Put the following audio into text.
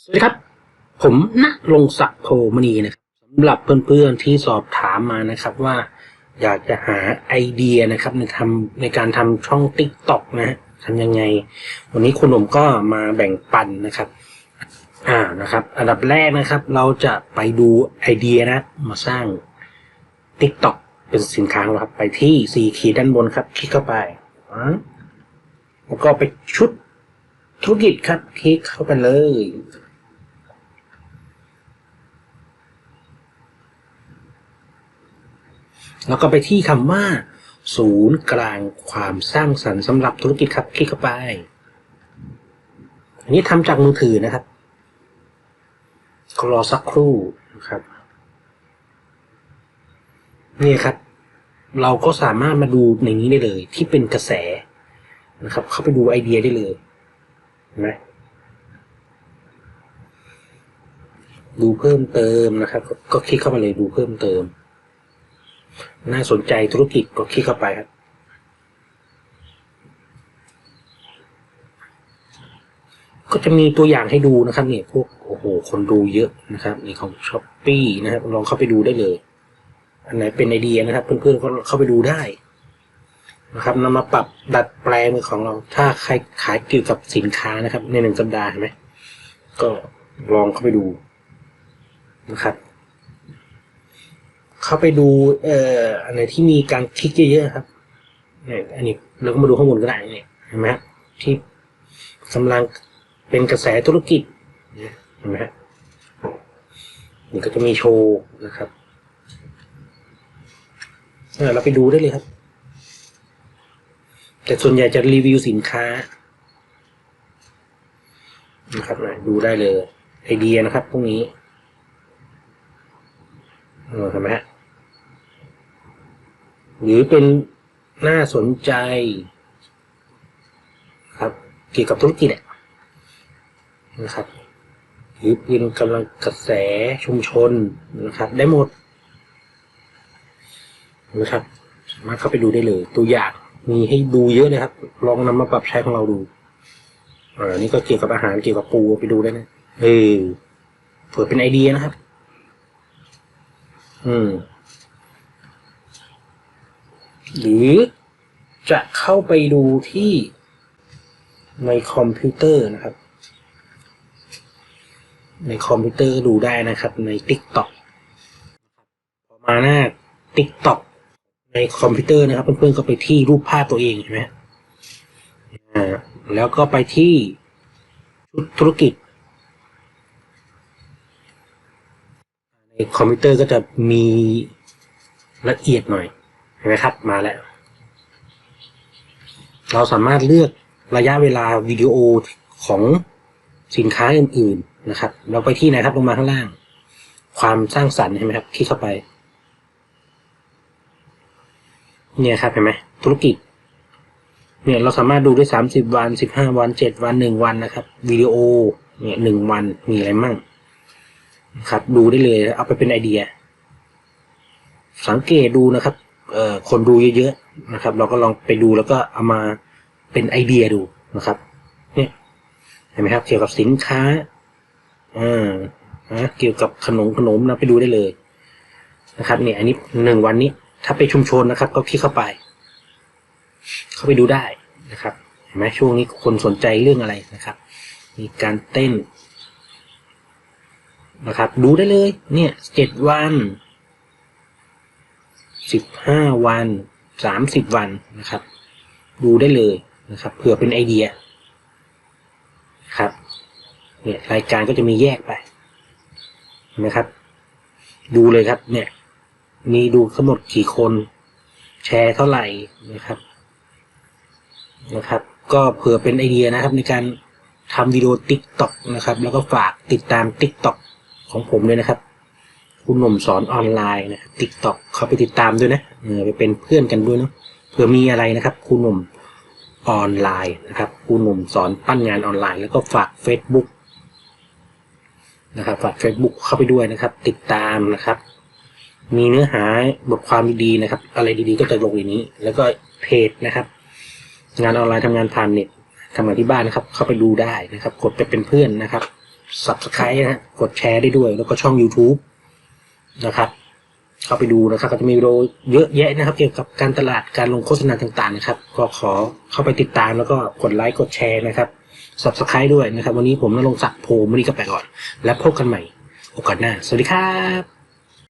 สวัสดีครับ ผมณรงศักดิ์โพมณีนะครับสำหรับเพื่อนๆที่สอบถามมานะครับว่า อยากจะหาไอเดียนะครับในทำในการทำช่องติ๊กต็อกนะทำยังไง วันนี้คุณหนุ่มก็มาแบ่งปันนะครับ อ่านะครับ อันดับแรกนะครับ เราจะไปดูไอเดียนะ มาสร้าง TikTok เป็นสินค้าเราครับ ไปที่สี่ขีดด้านบนครับ คลิกเข้าไปอ่แล้วก็ไปชุดธุรกิจครับ คลิกเข้าไปเลย แล้วก็ไปที่คำว่า ศูนย์กลางความสร้างสรรค์สำหรับธุรกิจครับ คลิกเข้าไป อันนี้ทำจากมือถือนะครับรอสักครู่นะครับ นี่ครับ เราก็สามารถมาดูในนี้ได้เลย ที่เป็นกระแสนะครับ เข้าไปดูไอเดียได้เลยเห็นไหมดูเพิ่มเติมนะครับ ก็ก็คลิกเข้ามาเลยดูเพิ่มเติม น่าสนใจธุรกิจก็คลิกเข้าไปครับ ก็จะมีตัวอย่างให้ดูนะครับเนี่ยพวกโอ้โหคนดูเยอะนะครับนี่ของช้อปปี้นะครับลองเข้าไปดูได้เลย อันไหนเป็นไอเดียนะครับ เพื่อนๆก็เข้าไปดูได้นะครับนำมาปรับดัดแปลงมือของเรา ถ้าใครขายเกี่ยวกับสินค้านะครับ ในหนึ่งสัปดาห์เห็นไหมก็ลองเข้าไปดูนะครับ เข้าไปดูเอ่ออันไหนที่มีการคลิกเยอะๆครับเนี่ยอันนี้เราก็มาดูข้างบนก็ได้เนี่ยเห็นไหมครับที่กำลังเป็นกระแสธุรกิจเนี่ยเห็นไหมครับนี่ก็จะมีโชว์นะครับเเราไปดูได้เลยครับ แต่ส่วนใหญ่จะรีวิวสินค้านะครับนะดูได้เลย ไอเดียนะครับพวกนี้เออเห็นไหมฮะ หรือเป็นน่าสนใจ ครับเกี่ยวกับธุรกิจเนี่ยนะครับ หรือเป็นกำลังกระแสชุมชนนะครับ ได้หมดนะครับสามารถเข้าไปดูได้เลย ตัวอย่างมีให้ดูเยอะเลยครับ ลองนำมาปรับใช้ของเราดูอ่านี่ก็เกี่ยวกับอาหารเกี่ยวกับปูไปดูได้นะเออเผื่อเป็นไอเดียนะครับ อืม หรือจะเข้าไปดูที่ในคอมพิวเตอร์นะครับ ในคอมพิวเตอร์ดูได้นะครับใน TikTok พอมาหน้า TikTok ในคอมพิวเตอร์นะครับ เพื่อนๆก็ไปที่รูปภาพตัวเองใช่ไหมอ่าแล้วก็ไปที่ชุดธุรกิจ ในคอมพิวเตอร์ก็จะมีละเอียดหน่อย ห็นไหมครับมาแล้ว เราสามารถเลือกระยะเวลาวิดีโอของสินค้าอื่น ๆนะครับ เราไปที่ไหนครับลงมาข้างล่าง ความสร้างสรรค์เห็นไหมครับคลิกเข้าไป เนี่ยครับเห็นไหมธุรกิจ เนี่ยเราสามารถดูได้สามสิบวันสิบห้าวันเจ็ดวันหนึ่งวันนะครับวิดีโอเนี่ยหนึ่งวันมีอะไรมั่งครับ ดูได้เลยเอาไปเป็นไอเดีย สังเกตดูนะครับ คนดูเยอะๆนะครับ เราก็ลองไปดูแล้วก็เอามาเป็นไอเดียดูนะครับเนี่ยเห็นไหมครับเกี่ยวกับสินค้าอ่านะเกี่ยวกับขนมขนมนะไปดูได้เลยนะครับเนี่ยอันนี้หนึ่งวันนี้ ถ้าไปชุมชนนะครับ ก็คลิกเข้าไป เข้าไปดูได้นะครับเห็นไหมช่วงนี้คนสนใจเรื่องอะไรนะครับ มีการเต้นนะครับ ดูได้เลย เนี่ยเจ็ดวัน สิบห้าวันสามสิบวันนะครับ ดูได้เลยนะครับเผื่อเป็นไอเดียครับเนี่ยรายการก็จะมีแยกไปเห็นะครับ ดูเลยครับ เนี่ย มีดูทั้งหมดกี่คน แชร์เท่าไหร่นะครับ นะครับ ก็เผื่อเป็นไอเดียนะครับ ในการทำวิดีโอติ๊กต็อกนะครับ แล้วก็ฝากติดตามติ๊กต็อกของผมด้วยนะครับ คุณหนุ่มสอนออนไลน์นะติ๊กต็อกเขาไปติดตามด้วยนะเออไปเป็นเพื่อนกันด้วยเนาะเผื่อมีอะไรนะครับคุณหนุ่มออนไลน์นะครับคุณหนุ่มสอนปั้นงานออนไลน์ แล้วก็ฝาก Facebook นะครับฝาก Facebook เข้าไปด้วยนะครับ ติดตามนะครับ มีเนื้อหาบทความดีๆนะครับ อะไรดีๆก็จะลงในนี้ แล้วก็เพจนะครับ งานออนไลน์ทำงานผ่านเน็ตทำงานที่บ้านนะครับ เข้าไปดูได้นะครับ กดไปเป็นเพื่อนนะครับ subscribe นะฮะกดแชร์ได้ด้วย แล้วก็ช่อง YouTube นะครับ เข้าไปดูนะครับ ก็จะมีวิดีโอเยอะแยะนะครับ เกี่ยวกับการตลาดการลงโฆษณาต่างๆ นะครับ ก็ขอเข้าไปติดตามแล้วก็กดไลค์กดแชร์นะครับ subscribe ด้วยนะครับ วันนี้ผมนรงศักดิ์โพมณีก็ไปก่อน และพบกันใหม่ โอกาสหน้า สวัสดีครับ